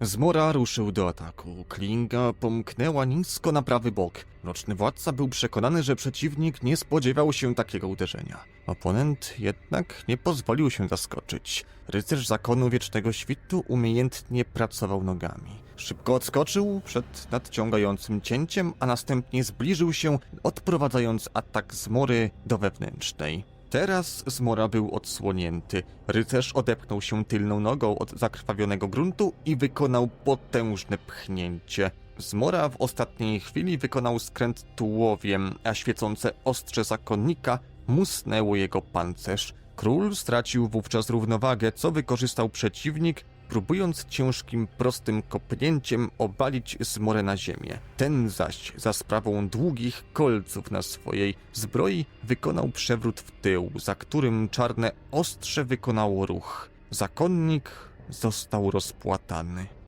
Zmora ruszył do ataku. Klinga pomknęła nisko na prawy bok. Nocny władca był przekonany, że przeciwnik nie spodziewał się takiego uderzenia. Oponent jednak nie pozwolił się zaskoczyć. Rycerz zakonu wiecznego świtu umiejętnie pracował nogami. Szybko odskoczył przed nadciągającym cięciem, a następnie zbliżył się, odprowadzając atak Zmory do wewnętrznej. Teraz Zmora był odsłonięty. Rycerz odepchnął się tylną nogą od zakrwawionego gruntu i wykonał potężne pchnięcie. Zmora w ostatniej chwili wykonał skręt tułowiem, a świecące ostrze zakonnika musnęło jego pancerz. Król stracił wówczas równowagę, co wykorzystał przeciwnik, próbując ciężkim, prostym kopnięciem obalić Zmorę na ziemię. Ten zaś za sprawą długich kolców na swojej zbroi wykonał przewrót w tył, za którym czarne ostrze wykonało ruch. Zakonnik został rozpłatany.